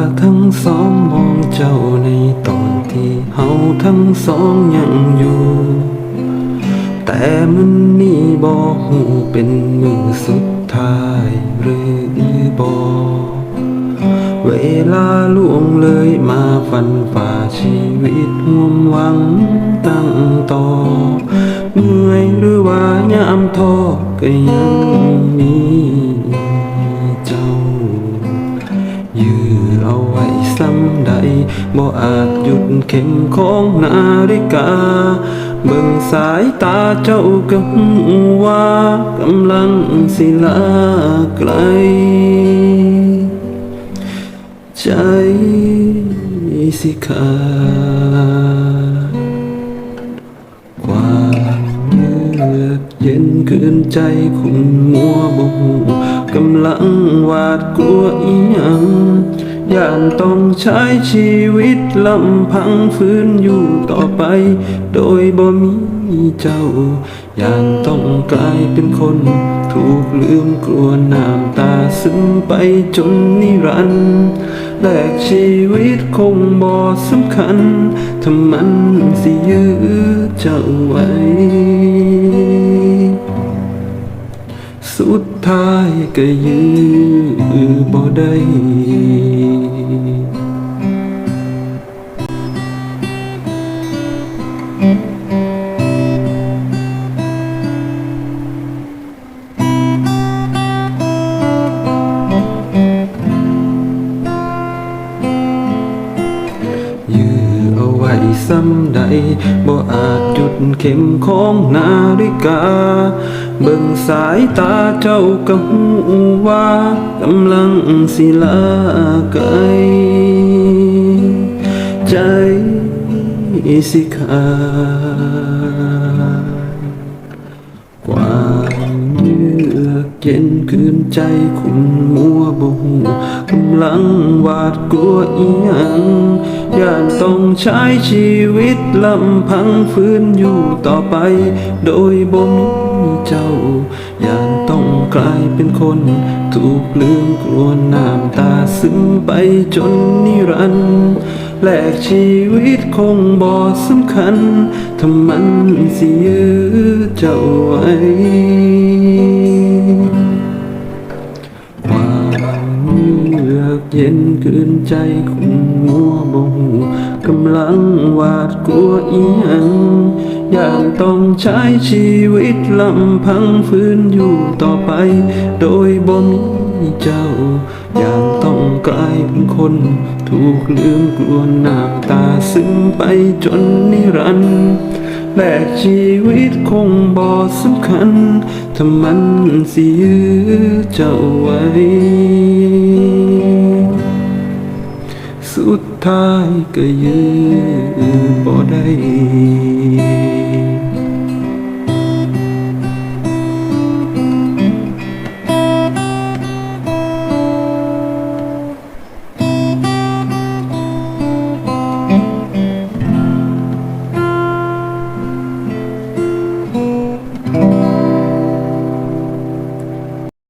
ากทั้งสองมองเจ้าในตอนที่เฮาทั้งสองยังอยู่ แต่มันนี่บอกหูเป็นมือสุดท้ายหรือบอกเวลาล่วงเลยมาฟันฝ่าชีวิตห่วงหวังตั้งต่อ เมื่อยหรือว่ายามท้อก็ยัง ซ้ำใดบ่อาจหยุดเข็มของนาฬิกา เบิ่งสายตาเจ้าก็หูว่ากำลังสิลาไกล ใจสิขาดความเยือกเย็นเกินใจคุณมัวบ่หูกำลังหวาดกลัวอีหยัง ย่านต้องใช้ชีวิตลำพังฟื้นอยู่ต่อไป โดยบ่มีเจ้าย่านต้องกลายเป็นคน ถูกลืมกลัวน้ำตาซึมไปจนนิรันดร์แลกชีวิตคงบ่สำคัญถ้ามันสิยื้อเจ้าไว้ สุดท้ายก็ยื้อบ่ได้ ซ้ำใดบ่อาจหยุดเข็มของนาฬิกา เบิ่งสายตาเจ้าก็หูว่ากำลังสิลาไกลใจสิขาด เย็นคืนใจคุณมัวบ่หูกำลังหวาดกลัวอีหยังย่านต้องใช้ชีวิตลำพังฟื้นอยู่ต่อไป โดยบ่มีเจ้า ย่านต้องกลายเป็นคน ถูกลืมกลัวน้ำตาซึมไปจนนิรันดร์แลกชีวิตคงบ่สำคัญถ้ามันสิยื้อเจ้าไว้ ใจคุณมัวบ่หูกำลังหวาดกลัวอีหยังอยานต้องใช้ชีวิตลำพังฟื้นอยู่ต่อไป โดยบ่มีเจ้า อยานต้องกลายเป็นคน ถูกลืมกลัวน้ำตาซึมไปจนนิรันดร์แลกชีวิตคงบ่สำคัญถ้ามันสิยื้อเจ้าไว้ ท้ายก็ยืนบ่ได้